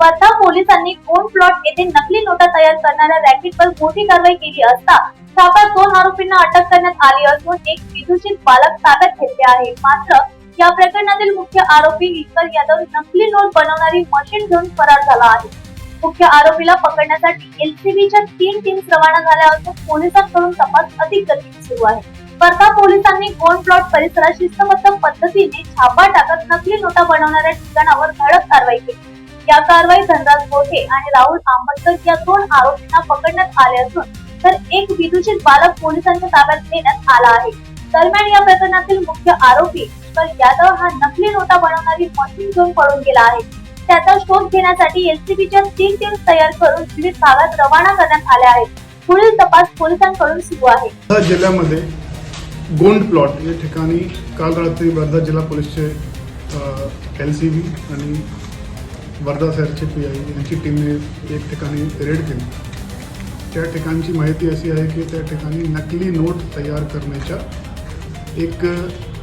वर्धा पोलिसांनी कोण प्लॉट येथे नकली नोटा तयार करणाऱ्या रॅकेटवर मोठी कारवाई केली असता सापळात दोन आरोपींना अटक करण्यात आली असून एक विदूषित बालक ताब्यात घेतले आहे. मात्र या प्रकरणातील मुख्य आरोपी हितकर यादव नकली नोट बनवणारी मशीन घेऊन फरार झाला आहे. मुख्य आरोपीला पकडण्यासाठी एलसीबीच्या तीन टीम रवाना झाल्या असून पोलिसांकडून तपास अधिक गतीने सुरू आहे. वर्धा पोलिसांनी गोंड प्लॉट परिसरात शिस्तबद्ध पद्धतीने छापा टाकत नकली नोटा बनवणाऱ्या ठिकाणावर धडक कारवाई केली. या कारवाईत धनराज मोठे आणि राहुल आंबटकर या दोन आरोपींना पकडण्यात आले असून तर एक विदूषित बालक पोलिसांच्या ताब्यात देण्यात आला आहे. दरम्यान या प्रकरणातील मुख्य आरोपी ईश्वर यादव हा नकली नोटा बनवणारी मशीन घेऊन पळून गेला आहे. त्याचा शोध घेण्यासाठी एसटीबीच्या तीन टीम तयार करून विविध भागात रवाना करण्यात आल्या आहेत. पुढील तपास पोलिसांकडून सुरू आहे. जिल्ह्यामध्ये गोंड प्लॉट या ठिकाणी काल रात्री वर्धा जिल्हा पोलीसचे एल सी बी आणि वर्धा शहरचे पी आय यांची टीमने एक ठिकाणी रेड केली. त्या ठिकाणची माहिती अशी आहे की त्या ठिकाणी नकली नोट तयार करण्याच्या एक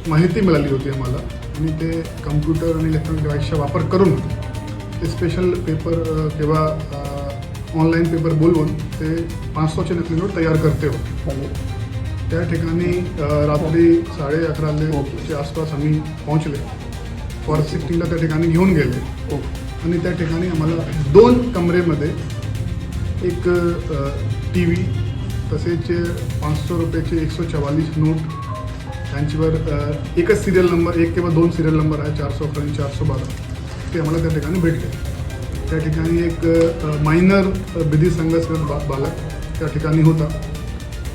माहिती मिळाली होती आम्हाला. आणि ते कम्प्युटर आणि इलेक्ट्रॉनिक डिव्हाइसचा वापर करून ते स्पेशल पेपर किंवा ऑनलाईन पेपर बोलवून ते पाचशोचे नकली नोट तयार करते होते त्या ठिकाणी रात्री साडे अकराच्या आसपास आम्ही पोहोचले. फॉरेस्ट सिक्स्टीनला त्या ठिकाणी घेऊन गेले. आणि त्या ठिकाणी आम्हाला दोन कमरेमध्ये एक टी व्ही तसेच पाचशे रुपयाचे एकशे चव्वाळीस नोट त्यांच्यावर एकच सिरियल नंबर एक किंवा दोन सिरियल नंबर आहे चारशे अकरा आणि चारशे बारा. ते आम्हाला त्या ठिकाणी भेटले. त्या ठिकाणी एक मायनर विधी संघर्ष बा बालक त्या ठिकाणी होता.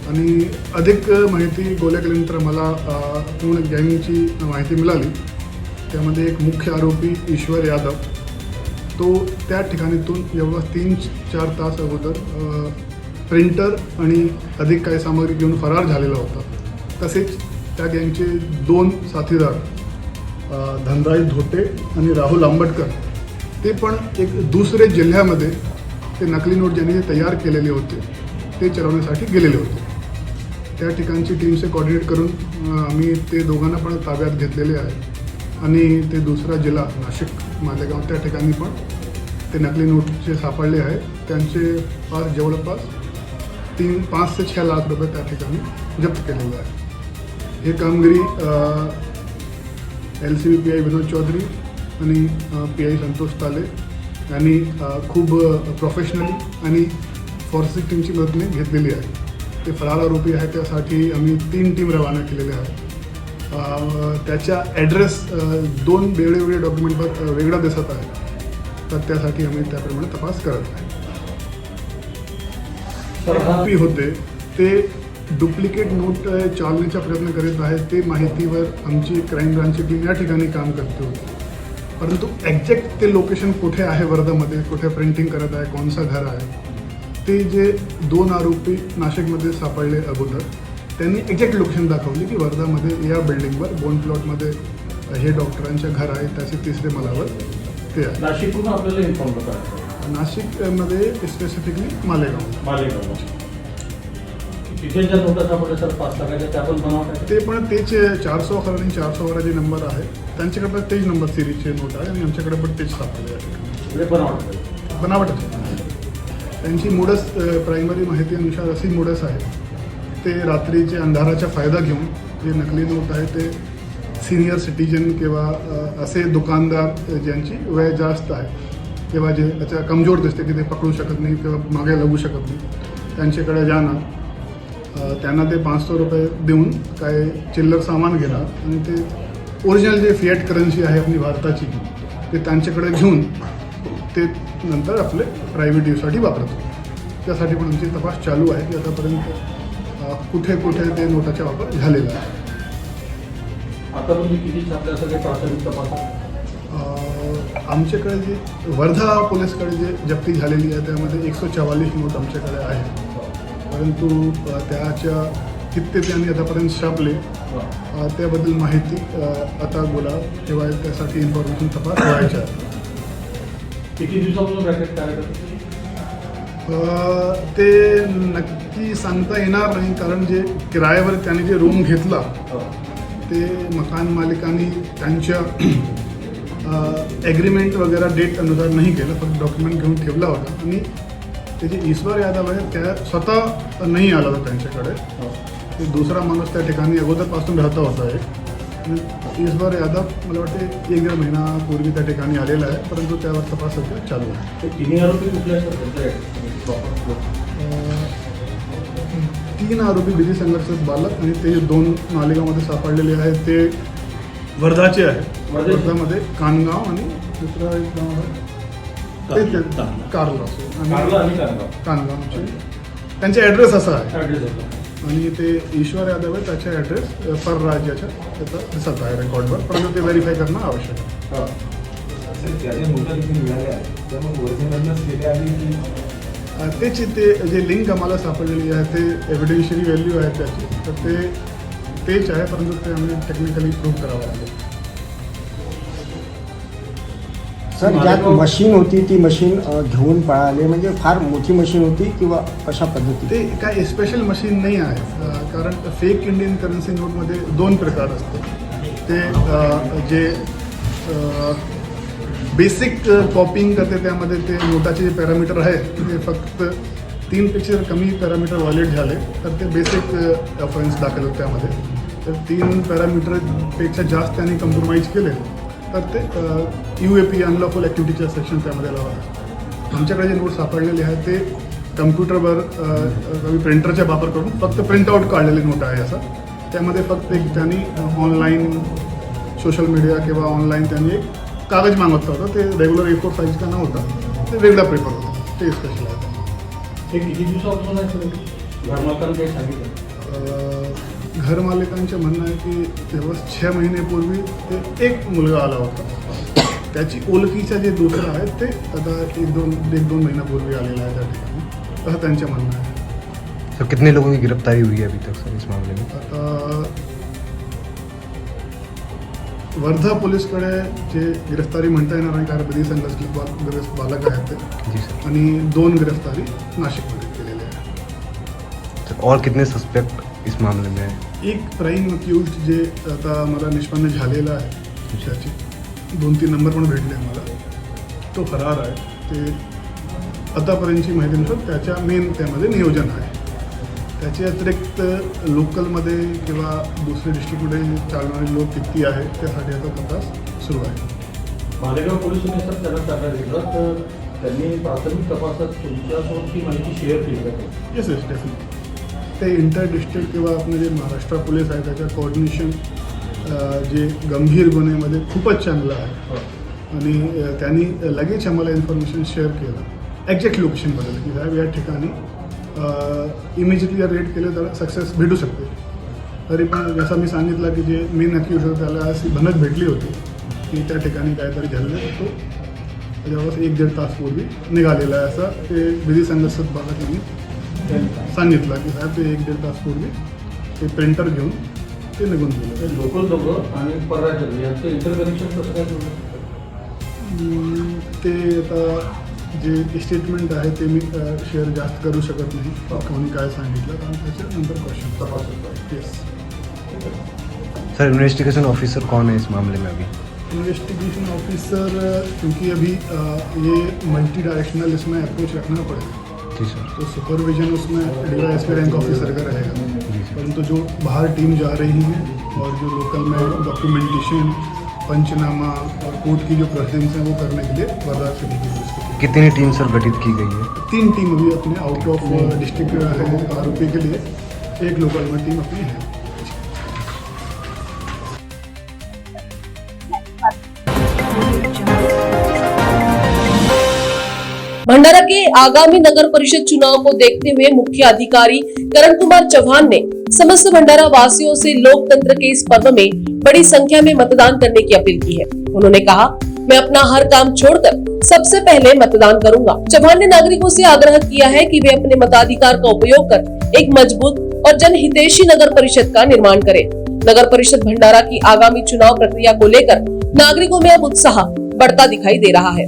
आणि अधिक माहिती गोळ्या केल्यानंतर मला पूर्ण गँगची माहिती मिळाली. त्यामध्ये एक मुख्य आरोपी ईश्वर यादव तो त्या ठिकाणीतून जवळपास तीन चार तास अगोदर प्रिंटर आणि अधिक काही सामग्री घेऊन फरार झालेला होता. तसेच त्या गँगचे दोन साथीदार धनराज धोटे आणि राहुल आंबटकर ते पण एक दुसरे जिल्ह्यामध्ये ते नकली नोट ज्यांनी तयार केलेले होते ते चरवण्यासाठी गेलेले होते. त्या ठिकाणची टीमचे कॉर्डिनेट करून आम्ही ते दोघांना पण ताब्यात घेतलेले आहे. आणि ते दुसरा जिल्हा नाशिक मालेगाव त्या ठिकाणी पण ते नकली नोटचे सापडले आहेत त्यांचे पास जवळपास तीन पाच ते छः लाख रुपये त्या ठिकाणी जप्त केलेले आहे. हे कामगिरी L C B P I Vinod Chaudhari आणि पी आय संतोष ताले यांनी खूप प्रोफेशनली आणि फॉरेन्सिक टीमची मदतीने घेतलेली आहे. ते फरार आरोपी आहे त्यासाठी आम्ही तीन टीम रवाना केलेल्या आहेत. त्याच्या ॲड्रेस दोन वेगवेगळे डॉक्युमेंटवर वेगळा दिसत आहे. तर त्यासाठी आम्ही त्याप्रमाणे तपास करत आहे. आरोपी होते. ते डुप्लिकेट नोट चालण्याचा प्रयत्न करीत आहेत ते माहितीवर आमची क्राईम ब्रांचची टीम या ठिकाणी काम करते होती. परंतु एक्झॅक्ट ते लोकेशन कुठे आहे वर्धामध्ये? कुठे प्रिंटिंग करत आहे? कोणचं घर आहे? ते जे दोन आरोपी नाशिकमध्ये सापडले अगोदर त्यांनी एक्झॅक्ट लोकेशन दाखवली की वर्धामध्ये या बिल्डिंगवर बोन प्लॉटमध्ये हे डॉक्टरांचं घर आहे त्याचे तिसरे मलावर ते आहे. नाशिकहून आपल्याला इन्फॉर्म करतात नाशिकमध्ये स्पेसिफिकली मालेगाव. मालेगाव. तिथे ज्या नोटा सापडल्या सर पाच लाखाच्या त्या पण बनवतात ते पण तेच चारशे अकरा आणि चारशे बारा जे नंबर आहे. त्यांच्याकडे पण तेच नंबर सिरीजचे नोट आहे आणि आमच्याकडे पण तेच सापडले बनवतात बनावटच आहे. त्यांची मुडस प्रायमरी माहितीनुसार अशी मुडस आहे. ते रात्रीचे अंधाराचा फायदा घेऊन जे नकली नोट आहे ते सिनियर सिटीजन किंवा असे दुकानदार ज्यांची वय जास्त आहे किंवा जे त्याच्या कमजोर दिसते की ते पकडू शकत नाही किंवा मागे लागू शकत नाही त्यांच्याकडे जाणं त्यांना ते पाचशे रुपये देऊन काय चिल्लर सामान घेणार आणि ते ओरिजिनल जे फिएट करन्सी आहे आपली भारताची ते त्यांच्याकडे घेऊन ते नंतर आपले प्रायव्हेट यूजसाठी वापरतो त्यासाठी पण आमची तपास चालू आहे की आतापर्यंत कुठे कुठे ते नोटाचा वापर झालेला आहे. आता म्हणजे किती छापल्या सगळे प्राथमिक तपासात अ, आमच्याकडे जे वर्धा पोलीसकडे जे जप्ती झालेली आहे त्यामध्ये एकशे चवालीस नोट आमच्याकडे आहे परंतु त्याच्या किती त्यांनी आतापर्यंत छापले. त्याबद्दल माहिती आता बोला किंवा त्यासाठी इन्फॉर्मेशन तपास व्हायच्या. किती दिवसापासून रॅकेट ते नक्की सांगता येणार नाही कारण जे किरायावर त्यांनी जे रूम घेतला हो. ते मकान मालिकांनी त्यांच्या ॲग्रीमेंट वगैरे डेट अनुसार नाही केलं फक्त डॉक्युमेंट घेऊन ठेवला होता. आणि ते जे ईश्वर यादव आहे त्या स्वतः नाही आला होता त्यांच्याकडे. ते दुसरा माणूस त्या ठिकाणी अगोदरपासून राहता होता एक ईश्वर यादव मला वाटते एक दीड महिनापूर्वी त्या ठिकाणी आलेला आहे परंतु त्यावर तपास सध्या चालू आहे. ते तिन्ही आरोपी कुठले असतात त्यांचे proper तीन आरोपी विधी संघर्षात बालक आणि ते दोन मालेगावमध्ये सापडलेले आहेत. ते वर्धाचे आहेत? वर्धामध्ये कानगाव आणि दुसरं एक गाव आहे. ते. कारला आणि कानगावचे. त्यांचा ॲड्रेस असा आहे. आणि ते ईश्वर यादव आहे त्याचा ॲड्रेस पर राज्याच्या त्याचा दिसत आहे रेकॉर्डवर. परंतु ते व्हेरीफाय करणं आवश्यक आहे. नोटा देखील मिळाल्या आहेत. केले आली की त्याची ते जे लिंक आम्हाला सापडलेली आहे ते एव्हिडेन्शियरी व्हॅल्यू आहे त्याची. तर ते तेच आहे परंतु ते आम्ही टेक्निकली प्रूव्ह करावं लागेल. सर ज्यात मशीन होती ती मशीन घेऊन पळाले. म्हणजे फार मोठी मशीन होती किंवा कशा पद्धती? ते काय स्पेशल मशीन नाही आहे. कारण फेक इंडियन करन्सी नोटमध्ये दोन प्रकार असतात. ते जे बेसिक कॉपिंग करते त्यामध्ये ते नोटाचे जे पॅरामीटर आहेत ते फक्त तीनपेक्षा जर कमी पॅरामीटर व्हॅलिड झाले तर ते बेसिक ऑफेन्स दाखल होते त्यामध्ये. तर तीन पॅरामीटरपेक्षा जास्त त्यांनी कम्प्रोमाइज केले तर ते यू ए पी अनलॉफुल ॲक्टिव्हिटीच्या सेक्शन त्यामध्ये लावा आमच्याकडे जे नोट सापडलेले आहेत ते कम्प्युटरवर अ, प्रिंटरचा वापर करून फक्त प्रिंटआउट काढलेले नोट आहे असं. त्यामध्ये फक्त एक त्यांनी ऑनलाईन सोशल मीडिया किंवा ऑनलाईन त्यांनी एक कागद मागवत होता ते रेग्युलर ए फोर साईजचा नव्हता ते वेगळा पेपर होता ते स्पेशल आहे. हे किती दिवसापासून घरमालकांनी काही सांगितलं. अ, घरमालकांचं म्हणणं आहे की तेव्हा छः महिन्यापूर्वी ते एक मुलगा आला होता. त्याची ओळखीचा जे दुसरा आहे ते आता एक दोन एक दोन महिन्यापूर्वी आलेला आहे त्या ठिकाणी. असं त्यांचं म्हणणं आहे. सर कितने लोगों की गिरफ्तारी हुई है अभी तक सर इस मामले में? आता वर्धा पोलीसकडे जे गिरफ्तारी म्हणता येणार नाही कारण विधी संघर्ष बाल- बालक आहेत ते. आणि दोन गिरफ्तारी नाशिकमध्ये केलेल्या आहे और कितने सस्पेक्ट इस मामले में हैं? एक प्राईम अक्यूज जे आता मला निष्पन्न झालेला आहे त्याची दोन तीन नंबर पण भेटले मला. तो फरार आहे. ते आतापर्यंतची माहितीनुसार त्याच्या मेन त्यामध्ये नियोजन आहे. त्याच्या अतिरिक्त लोकलमध्ये किंवा दुसऱ्या डिस्ट्रिक्टमध्ये चालणारे लोक किती आहेत त्यासाठी आता तपास सुरू आहे. मालेगाव पोलिसांनी सर त्यांना ताब्यात घेतलं तर त्यांनी प्राथमिक तपासात तुमच्यासोबत ती माहिती शेअर केली त्यांनी? येस येस डेफिनेट ते इंटर डिस्ट्रिक्ट किंवा आपलं जे महाराष्ट्र पोलीस आहे त्याच्या कोऑर्डिनेशन जे गंभीर गुन्ह्यामध्ये खूपच चांगलं आहे. आणि अ, त्यांनी लगेच आम्हाला इन्फॉर्मेशन शेअर केलं. एक्झॅक्ट लोकेशनबद्दल की साहेब या ठिकाणी इमिजिएटली जर रेड केलं तर सक्सेस भेटू शकते. तरी पण जसं मी सांगितलं की जे मेन अक्यूज होतं त्याला अशी भनक भेटली होती की त्या ठिकाणी काहीतरी झालेलं तो जवळपास एक दीड तास पूर्वी निघालेला आहे असं ते विधी संघर्षात बालक यांनी सांगितलं की साहेब ते एक दीड तास पूर्वी ते प्रिंटर घेऊन ते निघून गेले. लोकल लोकं आणि परराज्य यांचं इंटरकनेक्शन कसं काय ते आता जे स्टेटमेंट आहे ते मी शेअर जास्त करू शकत नाही. कोणी काय सांगितलं त्याच्यानंतर क्वेश्चन तपास येस सर इन्वेस्टिगेशन ऑफिसर कौन है इस मामले में अभी? इन्वेस्टिगेशन ऑफिसर क्योंकि अभी ये मल्टी डायरेक्शनल इसमें अप्रोच रखना पड़ेगा। जी सर तो सुपरविजन उसमें वाई एस रैंक ऑफिसर का रहेगा। परंतु जो बाहर टीम जा रही है और जो लोकल में डॉक्यूमेंटेशन पंचनामा और कोर्ट की जो प्रोसीडिंग्स हैं वो करने के लिए सिटी की कितनी टीम सर गठित की गई है? तीन टीम अभी अपने आउट ऑफ़ डिस्ट्रिक्ट है आरोपी के लिए। एक लोकल में टीम अपनी है। भंडारा के आगामी नगर परिषद चुनाव को देखते हुए मुख्य अधिकारी करण कुमार चौहान ने समस्त भंडारा वासियों से लोकतंत्र के इस पर्व में बड़ी संख्या में मतदान करने की अपील की है। उन्होंने कहा मैं अपना हर काम छोड़कर सबसे पहले मतदान करूँगा। चौहान ने नागरिकों से आग्रह किया है कि वे अपने मताधिकार का उपयोग कर एक मज़बूत और जनहितेशी नगर परिषद का निर्माण करें। नगर परिषद भंडारा की आगामी चुनाव प्रक्रिया को लेकर नागरिकों में अब उत्साह बढ़ता दिखाई दे रहा है।